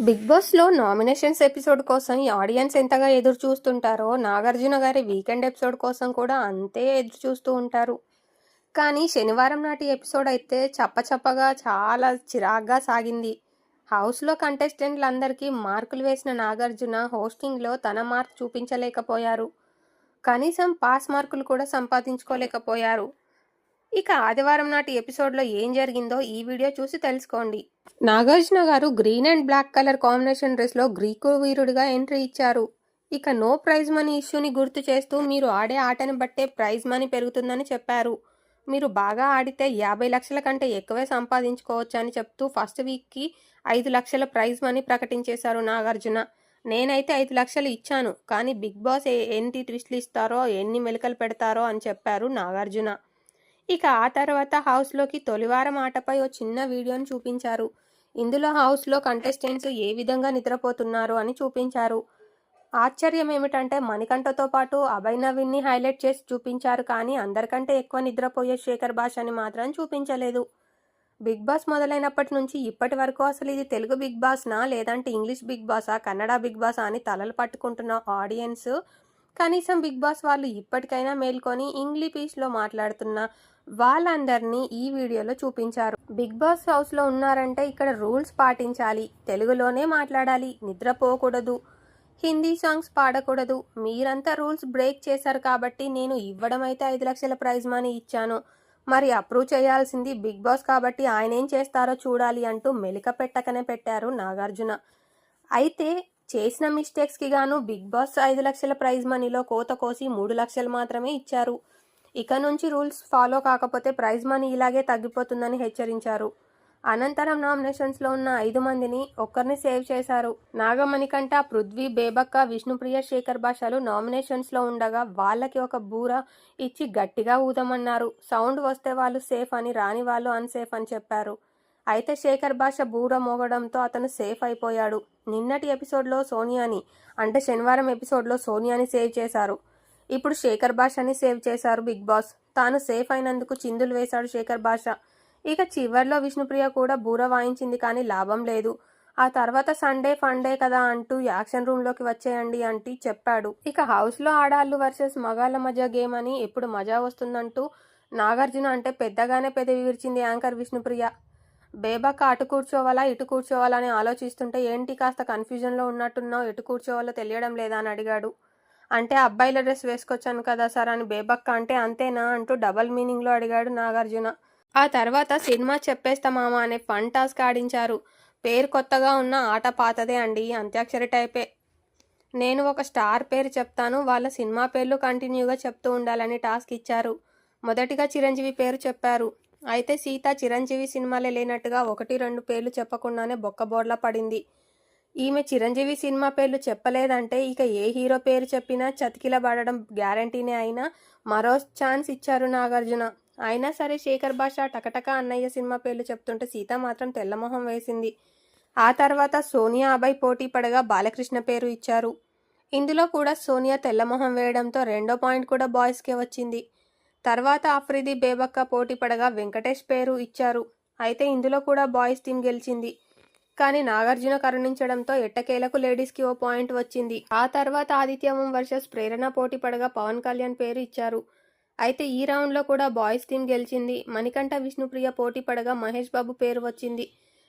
Big బాస్లో nominations episode కోసం ఈ ఆడియన్స్ ఎంతగా ఎదురు చూస్తుంటారో నాగార్జున గారి వీకెండ్ ఎపిసోడ్ కోసం కూడా అంతే ఎదురు చూస్తూ ఉంటారు. కానీ శనివారం నాటి ఎపిసోడ్ అయితే చప్పచప్పగా చాలా చిరాగ్గా సాగింది. హౌస్లో కంటెస్టెంట్లందరికీ మార్కులు వేసిన నాగార్జున హోస్టింగ్లో తన మార్క్ చూపించలేకపోయారు. కనీసం పాస్ మార్కులు కూడా సంపాదించుకోలేకపోయారు. ఇక ఆదివారం నాటి ఎపిసోడ్లో ఏం జరిగిందో ఈ వీడియో చూసి తెలుసుకోండి. నాగార్జున గారు green and black colour combination డ్రెస్లో గ్రీకు వీరుడిగా ఎంట్రీ ఇచ్చారు. ఇక నో ప్రైజ్ మనీ ఇష్యూని గుర్తు చేస్తూ మీరు ఆడే ఆటని బట్టే ప్రైజ్ మనీ పెరుగుతుందని చెప్పారు. మీరు బాగా ఆడితే యాభై లక్షల కంటే ఎక్కువే సంపాదించుకోవచ్చు అని చెప్తూ ఫస్ట్ వీక్కి ఐదు లక్షల ప్రైజ్ మనీ ప్రకటించేశారు నాగార్జున. నేనైతే ఐదు లక్షలు ఇచ్చాను కానీ బిగ్ బాస్ ఏ- ఎన్ని ట్విస్ట్లు ఇస్తారో ఎన్ని మెలకలు పెడతారో అని చెప్పారు నాగార్జున. ఇక ఆ తర్వాత హౌస్లోకి తొలివారం ఆటపై ఓ చిన్న వీడియోని చూపించారు. ఇందులో హౌస్లో కంటెస్టెంట్స్ ఏ విధంగా నిద్రపోతున్నారు అని చూపించారు. ఆశ్చర్యం ఏమిటంటే మణికంఠతో పాటు అభయ్ నవీన్ని హైలైట్ చేసి చూపించారు కానీ అందరికంటే ఎక్కువ నిద్రపోయే శేఖర్ భాషని మాత్రం చూపించలేదు. బిగ్ బాస్ మొదలైనప్పటి నుంచి ఇప్పటి వరకు అసలు ఇది తెలుగు బిగ్ బాస్నా లేదంటే ఇంగ్లీష్ బిగ్ బాసా కన్నడ బిగ్ బాసా అని తలలు పట్టుకుంటున్న ఆడియన్స్ కనీసం బిగ్ బాస్ వాళ్ళు ఇప్పటికైనా మేల్కొని ఇంగ్లీష్లో మాట్లాడుతున్న వాళ్ళందరినీ ఈ వీడియోలో చూపించారు. బిగ్ బాస్ హౌస్లో ఉన్నారంటే ఇక్కడ రూల్స్ పాటించాలి తెలుగులోనే మాట్లాడాలి నిద్రపోకూడదు హిందీ సాంగ్స్ పాడకూడదు. మీరంతా రూల్స్ బ్రేక్ చేశారు కాబట్టి నేను ఇవ్వడం అయితే ఐదు లక్షల ప్రైజ్ మనీ ఇచ్చాను. మరి అప్రూవ్ చేయాల్సింది బిగ్ బాస్ కాబట్టి ఆయన ఏం చేస్తారో చూడాలి అంటూ మెలిక పెట్టకనే పెట్టారు నాగార్జున. అయితే చేసిన మిస్టేక్స్కి గాను బిగ్ బాస్ ఐదు లక్షల ప్రైజ్ మనీలో కోత కోసి మూడు లక్షలు మాత్రమే ఇచ్చారు. ఇక నుంచి రూల్స్ ఫాలో కాకపోతే ప్రైజ్ మనీ ఇలాగే తగ్గిపోతుందని హెచ్చరించారు. అనంతరం నామినేషన్స్లో ఉన్న ఐదు మందిని ఒక్కరిని సేవ్ చేశారు. నాగమణికంట పృథ్వీ బేబక్క విష్ణుప్రియ శేఖర్ భాషలు నామినేషన్స్లో ఉండగా వాళ్ళకి ఒక బూర ఇచ్చి గట్టిగా ఊదమన్నారు. సౌండ్ వస్తే వాళ్ళు సేఫ్ అని రాని వాళ్ళు అన్సేఫ్ అని చెప్పారు. అయితే శేఖర్ భాష బూర మోగడంతో అతను సేఫ్ అయిపోయాడు. నిన్నటి ఎపిసోడ్లో సోనియాని అంటే శనివారం ఎపిసోడ్లో సోనియాని సేవ్ చేశారు. ఇప్పుడు శేఖర్ భాషని సేవ్ చేశారు బిగ్ బాస్. తాను సేఫ్ అయినందుకు చిందులు వేశాడు శేఖర్ భాష. ఇక చివర్లో విష్ణుప్రియ కూడా బూర వాయించింది కానీ లాభం లేదు. ఆ తర్వాత సండే ఫండే కదా అంటూ యాక్షన్ రూమ్లోకి వచ్చేయండి అంటూ చెప్పాడు. ఇక హౌస్లో ఆడాళ్ళు వర్సెస్ మగాళ్ళ మధ్య గేమ్ అని ఎప్పుడు మజా వస్తుందంటూ నాగార్జున అంటే పెద్దగానే పెద్ద విరిచింది యాంకర్ విష్ణుప్రియ. బేబక్క అటు కూర్చోవాలా ఇటు కూర్చోవాలా అని ఆలోచిస్తుంటే ఏంటి కాస్త కన్ఫ్యూజన్లో ఉన్నట్టున్నావు? ఎటు కూర్చోవాలో తెలియడం లేదా అని అడిగాడు. అంటే అబ్బాయిల డ్రెస్ వేసుకొచ్చాను కదా సార్ అని బేబక్క అంటే అంతేనా అంటూ డబల్ మీనింగ్లో అడిగాడు నాగార్జున. ఆ తర్వాత సినిమా చెప్పేస్తా మామ అనే ఫన్ టాస్క్ ఆడించారు. పేరు కొత్తగా ఉన్న ఆట పాతదే అండి అంత్యాక్షరి టైపే. నేను ఒక స్టార్ పేరు చెప్తాను వాళ్ళ సినిమా పేర్లు కంటిన్యూగా చెప్తూ ఉండాలని టాస్క్ ఇచ్చారు. మొదటిగా చిరంజీవి పేరు చెప్పారు. అయితే సీత చిరంజీవి సినిమాలే లేనట్టుగా ఒకటి రెండు పేర్లు చెప్పకుండానే బొక్కబోర్లా పడింది. ఈమె చిరంజీవి సినిమా పేర్లు చెప్పలేదంటే ఇక ఏ హీరో పేరు చెప్పినా చతికిలబడడం గ్యారంటీనే అయినా మరో ఛాన్స్ ఇచ్చారు నాగార్జున. అయినా సరే శేఖర్ భాష టకటక అన్నయ్య సినిమా పేర్లు చెప్తుంటే సీత మాత్రం తెల్లమొహం వేసింది. ఆ తర్వాత సోనియా అభయ్ పోటీ పడగా బాలకృష్ణ పేరు ఇచ్చారు. ఇందులో కూడా సోనియా తెల్లమొహం వేయడంతో రెండో పాయింట్ కూడా బాయ్స్కే వచ్చింది. తర్వాత అఫ్రిది బేబక్క పోటీ పడగా వెంకటేష్ పేరు ఇచ్చారు. అయితే ఇందులో కూడా బాయ్స్ టీం గెలిచింది. కానీ నాగార్జున కరుణించడంతో ఎట్టకేలకు లేడీస్కి ఓ పాయింట్ వచ్చింది. ఆ తర్వాత ఆదిత్యవం వర్సెస్ ప్రేరణ పోటీ పడగా పవన్ కళ్యాణ్ పేరు ఇచ్చారు. అయితే ఈ రౌండ్లో కూడా బాయ్స్ టీం గెలిచింది. మణికంఠ విష్ణుప్రియ పోటీ పడగా మహేష్ బాబు పేరు వచ్చింది.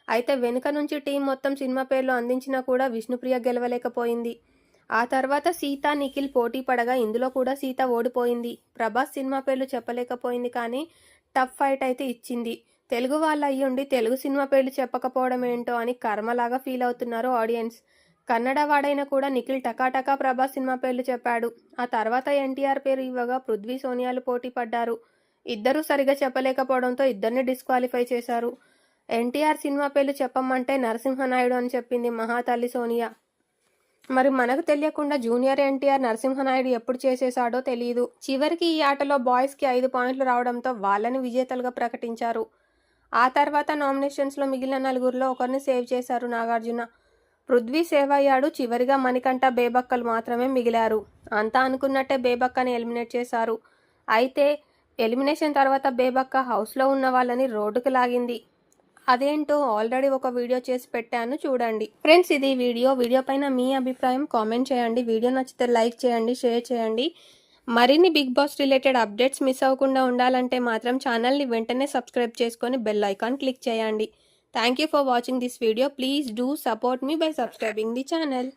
అయితే వెనుక నుంచి టీం మొత్తం సినిమా పేర్లు అందించినా కూడా విష్ణుప్రియ గెలవలేకపోయింది. ఆ తర్వాత సీత నిఖిల్ పోటీ పడగా ఇందులో కూడా సీత ఓడిపోయింది. ప్రభాస్ సినిమా పేర్లు చెప్పలేకపోయింది కానీ టఫ్ ఫైట్ అయితే ఇచ్చింది. తెలుగు వాళ్ళు అయ్యుండి తెలుగు సినిమా పేర్లు చెప్పకపోవడం ఏంటో అని కర్మలాగా ఫీల్ అవుతున్నారు ఆడియన్స్. కన్నడ వాడైనా కూడా నిఖిల్ టకాటకా ప్రభాస్ సినిమా పేర్లు చెప్పాడు. ఆ తర్వాత ఎన్టీఆర్ పేరు ఇవ్వగా పృథ్వీ సోనియాలు పోటీ పడ్డారు. ఇద్దరూ సరిగా చెప్పలేకపోవడంతో ఇద్దరిని డిస్క్వాలిఫై చేశారు. ఎన్టీఆర్ సినిమా పేర్లు చెప్పమంటే నరసింహనాయుడు అని చెప్పింది మహాతల్లి సోనియా. మరి మనకు తెలియకుండా జూనియర్ ఎన్టీఆర్ నరసింహనాయుడు ఎప్పుడు చేసేశాడో తెలియదు చివరికి ఈ ఆటలో బాయ్స్కి ఐదు పాయింట్లు రావడంతో వాళ్ళని విజేతలుగా ప్రకటించారు. ఆ తర్వాత నామినేషన్స్లో మిగిలిన నలుగురిలో ఒకరిని సేవ్ చేశారు నాగార్జున. పృథ్వీ సేవ్ అయ్యాడు. చివరిగా మణికంఠ బేబక్కలు మాత్రమే మిగిలారు. అంతా అనుకున్నట్టే బేబక్కని ఎలిమినేట్ చేశారు. అయితే ఎలిమినేషన్ తర్వాత బేబక్క హౌస్లో ఉన్న వాళ్ళని రోడ్డుకు లాగింది. అదేంటో ఆల్రెడీ ఒక వీడియో చేసి పెట్టాను చూడండి. ఫ్రెండ్స్ ఇది వీడియో. వీడియో పైన మీ అభిప్రాయం కామెంట్ చేయండి. వీడియో నచ్చితే లైక్ చేయండి షేర్ చేయండి. మరిన్ని big boss related updates miss అవ్వకుండా ఉండాలంటే మాత్రం ఛానల్ని వెంటనే సబ్స్క్రైబ్ చేసుకొని బెల్ ఐకాన్ క్లిక్ చేయండి. Thank you for watching this video. Please do support me by subscribing the channel.